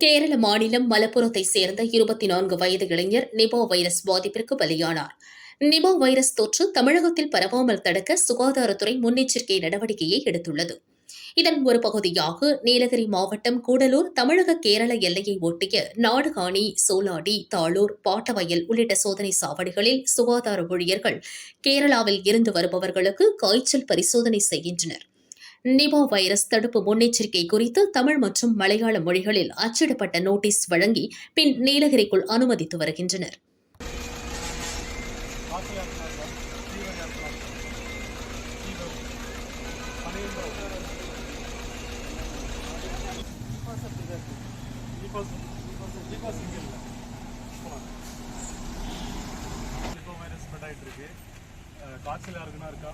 கேரள மாநிலம் மலப்புரத்தை சேர்ந்த இருபத்தி நான்கு வயது இளைஞர் நிபோ வைரஸ் பாதிப்பிற்கு பலியானார். நிபோ வைரஸ் தொற்று தமிழகத்தில் பரவாமல் தடுக்க சுகாதாரத்துறை முன்னெச்சரிக்கை நடவடிக்கையை எடுத்துள்ளது. இதன் ஒரு பகுதியாக நீலகிரி மாவட்டம் கூடலூர் தமிழக கேரள எல்லையை ஒட்டிய நாடுகாணி சோலாடி தாளூர் பாட்டவயல் உள்ளிட்ட சோதனை சாவடிகளில் சுகாதார ஊழியர்கள் கேரளாவில் இருந்து வருபவர்களுக்கு காய்ச்சல் பரிசோதனை செய்கின்றனர். நிபா வைரஸ் தடுப்பு முன்னெச்சரிக்கை குறித்து தமிழ் மற்றும் மலையாள மொழிகளில் அச்சிடப்பட்ட நோட்டீஸ் வழங்கி பின் நீலகிரிக்குள் அனுமதித்து வருகின்றனர். காய்ச்சலாக இருக்குன்னா இருக்கா?